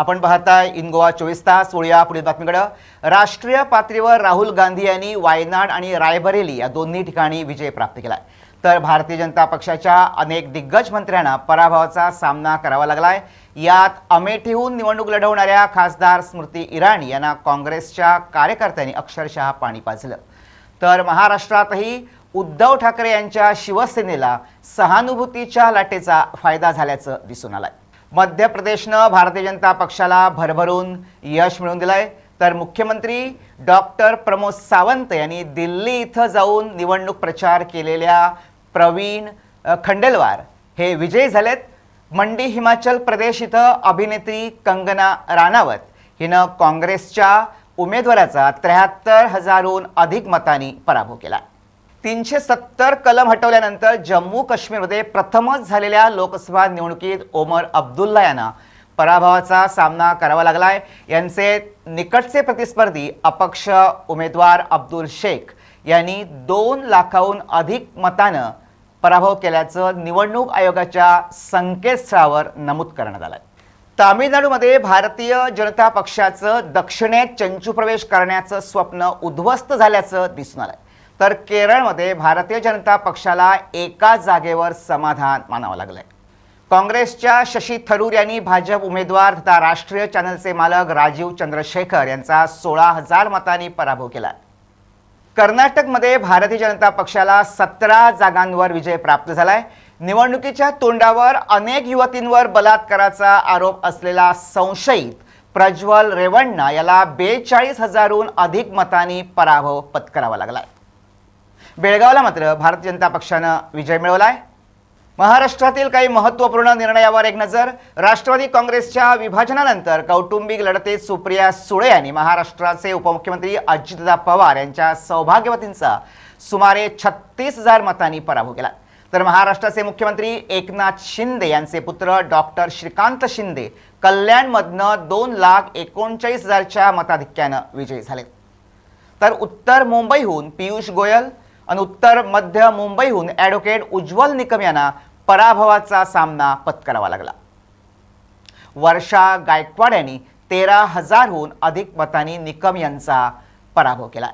आपण पाहताय इन गोवा चोवीस तास वळूया पुढील बातमीकडे. राष्ट्रीय पातळीवर राहुल गांधी यांनी वायनाड आणि रायबरेली या दोन्ही ठिकाणी विजय प्राप्त केलाय. तर भारतीय जनता पक्षाच्या अनेक दिग्गज मंत्र्यांना पराभवाचा सामना करावा लागलाय. यात अमेठीहून निवडणूक लढवणाऱ्या खासदार स्मृती इराणी यांना काँग्रेसच्या कार्यकर्त्यांनी अक्षरशः पाणी पाजलं. तर महाराष्ट्रातही उद्धव ठाकरे यांच्या शिवसेनेला सहानुभूतीच्या लाटेचा फायदा झाल्याचं दिसून आलंय. मध्य प्रदेशनं भारतीय जनता पक्षाला भरभरून यश मिळवून दिलंय. तर मुख्यमंत्री डॉक्टर प्रमोद सावंत यांनी दिल्ली इथं जाऊन निवडणूक प्रचार केलेल्या प्रवीण खंडेलवार हे विजयी झालेत. मंडी हिमाचल प्रदेश इथं अभिनेत्री कंगना राणावत हिनं काँग्रेसच्या उमेदवाराचा त्र्याहत्तर हजारहून अधिक मतांनी पराभव केला. तीनशे सत्तर कलम हटवल्यानंतर जम्मू काश्मीरमध्ये प्रथमच झालेल्या लोकसभा निवडणुकीत ओमर अब्दुल्ला यांना पराभवाचा सामना करावा लागलाय. यांचे निकटचे प्रतिस्पर्धी अपक्ष उमेदवार अब्दुल शेख यांनी दोन लाखाहून अधिक मतानं पराभव केल्याचं निवडणूक आयोगाच्या संकेतस्थळावर नमूद करण्यात आलं तामिळनाडूमध्ये भारतीय जनता पक्षाचं दक्षिणेत चंचू प्रवेश करण्याचं स्वप्न उद्ध्वस्त झाल्याचं दिसून आलं तर केरळमध्ये भारतीय जनता पक्षाला एका जागेवर समाधान मानावं लागलंय. काँग्रेसच्या शशी थरूर यांनी भाजप उमेदवार तथा राष्ट्रीय चॅनलचे मालक राजीव चंद्रशेखर यांचा सोळा हजार मतांनी पराभव केला. कर्नाटकमध्ये भारतीय जनता पक्षाला सतरा जागांवर विजय प्राप्त झालाय. निवडणुकीच्या तोंडावर अनेक युवतींवर बलात्काराचा आरोप असलेला संशयित प्रज्वल रेवण्णा याला बेचाळीस हजारहून अधिक मतांनी पराभव पत्करावा लागलाय. बेळगावला मात्र भारतीय जनता पक्षानं विजय मिळवलाय. महाराष्ट्रातील काही महत्त्वपूर्ण निर्णयावर एक नजर राष्ट्रवादी काँग्रेसच्या विभाजनानंतर कौटुंबिक लढतीत सुप्रिया सुळे यांनी महाराष्ट्राचे उपमुख्यमंत्री अजितदा पवार यांच्या सौभाग्यवतींचा सुमारे छत्तीस हजार मतांनी पराभव केला. तर महाराष्ट्राचे मुख्यमंत्री एकनाथ शिंदे यांचे पुत्र डॉक्टर श्रीकांत शिंदे कल्याणमधनं दोन लाख एकोणचाळीस हजारच्या मताधिक्यानं विजयी झाले. तर उत्तर मुंबईहून पियुष गोयल आणि उत्तर मध्य मुंबईहून ॲडव्होकेट उज्ज्वल निकम यांना पराभवाचा सामना पत्करावा लागला. वर्षा गायकवाड यांनी तेरा हजारहून अधिक मतांनी निकम यांचा पराभव केला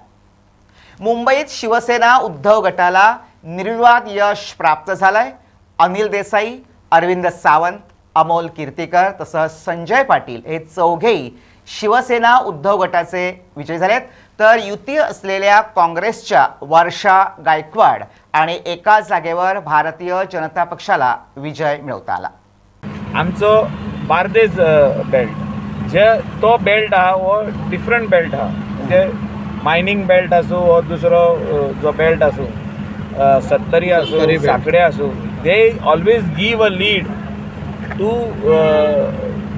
मुंबईत शिवसेना उद्धव गटाला निर्विवाद यश प्राप्त झालंय. अनिल देसाई अरविंद सावंत अमोल कीर्तीकर तसंच संजय पाटील हे चौघेही शिवसेना उद्धव गटाचे विजयी झालेत. तर युती असलेल्या काँग्रेसच्या वर्षा गायकवाड आणि एका जागेवर भारतीय जनता पक्षाला विजय मिळवता आला. आमचो बार्देज बेल्ट जे तो बेल्ट आहा हो डिफरंट बेल्ट आहा म्हणजे मायनींग बेल्ट आसूं हो दुसरो जो बेल्ट आसूं अ, सत्तरी belt. साकडे आसूं they always give a lead to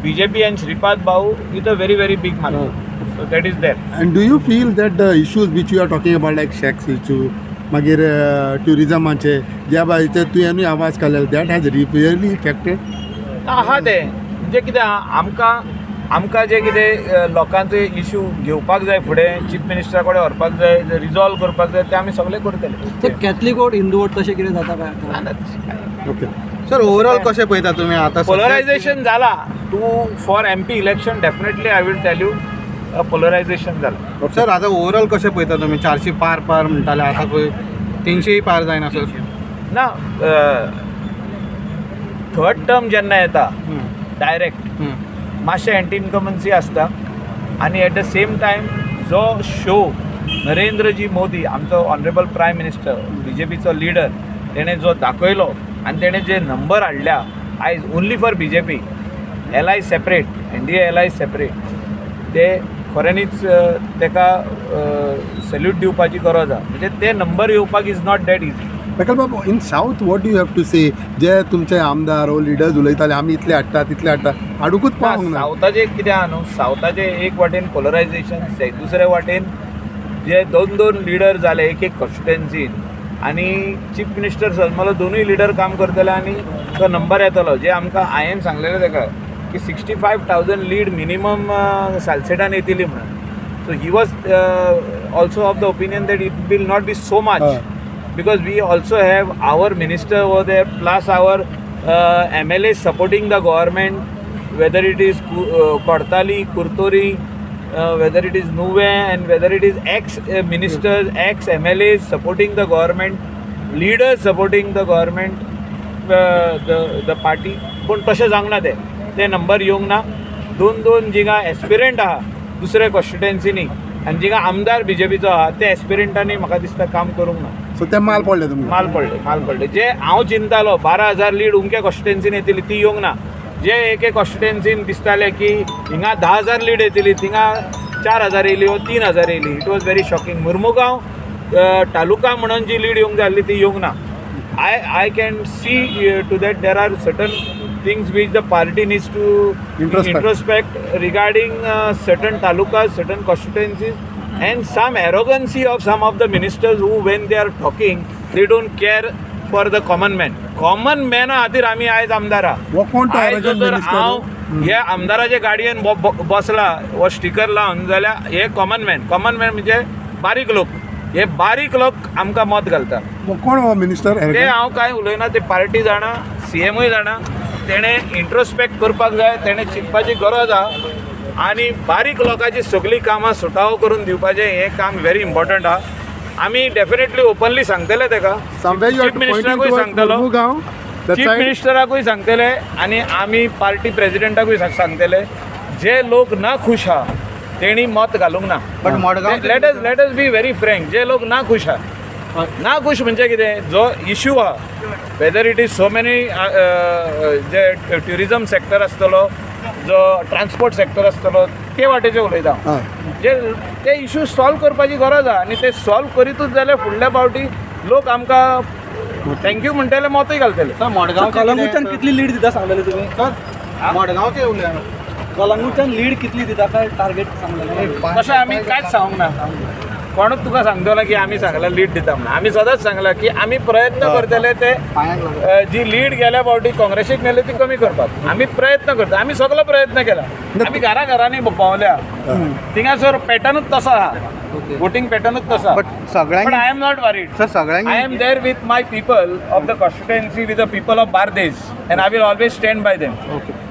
B J P and Shripad भाऊ with a very very big mark so that is there And do you feel that the issues which you are talking about like sex issue, मागीर ट्युरिजमाचे ज्या बाबतीत तुवेंनूय आवाज काडलेलो that has really affected आहा ते म्हणजे कितें आहा आमकां आमकां जे कितें लोकांचे इश्यू घेवपाक जाय फुडें चीफ मिनिस्टरा कडेन व्हरपाक जाय रिजॉल्व करपाक जाय ते आमी सगळे करतले तर कॅथलिक वोट हिंदू वोट तशें कितें जाता काय ओके सर ओव्हरऑल कशें पळयता तुमी आतां पोलरायझेशन जाला to for M P election definitely I will tell you polarisation जाला सर आतां ओव्हरऑल कशें पळयता तुमी चारशी पार पार म्हणटाले आतां पळय तिनशेय पार जायना सर ना थर्ड टर्म जेन्ना येता डायरेक्ट मातशें एंटी इन्कमन्सी आसता आनी एट द सेम टायम जो शो नरेंद्रजी मोदी आमचो honourable prime minister B J पीचो leader तेणें जो दाखयलो आनी तेणें जे नंबर हाडल्या आयज only for B J P L I separate N D L I separate ते खऱ्यांनीच तेका सॅल्यूट दिवपाची गरज आहा. म्हणजे ते नंबर येवपाक इज नॉट डॅट इजी बेकल बाबा in south what you have to say जे तुमचे आमदार ओ लिडर्स उलयताले आमी इतले हाडटा तितले हाडटा. हाडूकूच पावूंक ना. सावथाचे कितें आहा न्हू? सावथाचे एक वाटेन पोलरायझेशन दुसरे वाटेन जे दोन दोन लिडर जाले एक एक कॉन्स्टिट्युएन्सीन आनी चीफ मिनिस्टर सजमलो दोनूय लिडर काम करतले आनी तो नंबर येतलो. जे आमकां हांवें सांगलेलें ताका. की sixty five thousand lead minimum सॅलसेटा नेते म्हणून. So he was also of the opinion that it will not be so much because we also have our minister व they plus our M L As supporting the government whether it is कोडताली Curtorim whether it is Nuvem and whether it is ex minister ex M L As supporting the government leaders supporting the government the party पण तसे सांगणार ते ते number येवंक ना दोन दोन जिंगा एस्पिरंट आहा दुसऱ्या कॉन्स्टिट्युएन्सीनी आनी जिंगा आमदार बी जे पीचो आहा ते एस्पिरंटांनी म्हाका दिसता काम करूंक ना. सो ते माल पडले तुमकां माल पडले माल पडले. जे हांव चिंतालो बारा हजार लीड उमके कॉन्स्टिट्युएन्सीन येतली ती येवंक ना. जे एके कॉन्स्टिट्युएन्सीन दिसताले की हिंगा धा हजार लीड येतली थिंगा चार हजार येयली वो तीन हजार येयली. It was very shocking Mormugao taluka म्हणून जी लीड येवंक जाय आसली ती येवंक ना. I I can see to that there are certain things which the party needs to Introspect. introspect regarding uh, certain talukas, certain constituencies, and some arrogancy of some of the ministers who, when they are talking, they don't care for the common man. Common man खातीर आमी आयज आमदार. हो कोण तो आयज arrogant जर minister? हांव हे आमदाराच्या गाडयेन ब- ब- बसला हो स्टिकर लावन जाल्यार हे कॉमन मॅन कॉमन मॅन म्हणजे बारीक लोक हे बारीक लोक आमकां मत घालता हो कोण हो मिनिस्टर ते हांव कांय उलयना ते पार्टी जाणा सी एमूय जाणा तेणें इंट्रोस्पेक्ट करपाक जाय तेणें चिंतपाची गरज आहा आनी बारीक लोकांची सगळीं कामां सुटावो करून दिवपाचें हें काम व्हेरी इम्पॉर्टंट आहा आमी डेफिनेटली ओपनली सांगतले तेका. चीफ मिनिस्टराकूय सांगतलो चीफ. मिनिस्टराकूय सांगतले? आनी आमी पार्टी प्रेसिडेंटाकूय सांग- सांगतले जे लोक ना खुश आहा तेणी मत घालूंक ना but Madgaon let us let us be very frank जे लोक ना खुश आहा ना खुश म्हणजे कितें जो इश्यू आहा whether it is so many जे ट्युरिजम सेक्टर आसतलो जो ट्रान्सपोर्ट सेक्टर आसतलो ते वाटेचे उलयता. जे ते इश्यू सॉल्व करपाची गरज आहा आनी ते सॉल्व करीतूच जाल्यार फुडल्या फावटी लोक आमकां थँक्यू म्हणटले मतूय घालतले सर मडगांव कलंगूटच्यान कितली लीड दिता सांगलेले तुमी सर मडगांवचे उलया कलंगूटच्यान लीड कितली दिता काय टार्गेट सांगलेले तशें आमी कांयच सांगूंक ना? कोणूच तुका सांगतलो की आमी सांगला लीड दिता म्हणून. आमी सदांच सांगला की आमी प्रयत्न करतले ते जी लीड गेल्या फावटी काँग्रेसीक मेली ती कमी करपाक आमी प्रयत्न करता. आमी सगळो प्रयत्न केला. आमी घरा घरांनी भोंवल्या थिंगासर पॅटर्नूच तसो आहा वोटींग पॅटर्नूच तसो. बट बट सगळ्यांनी I am not worried sir सगळ्यांनी I am there with my people of the constituency, with the people of Bardes, and I will always stand by them. Okay.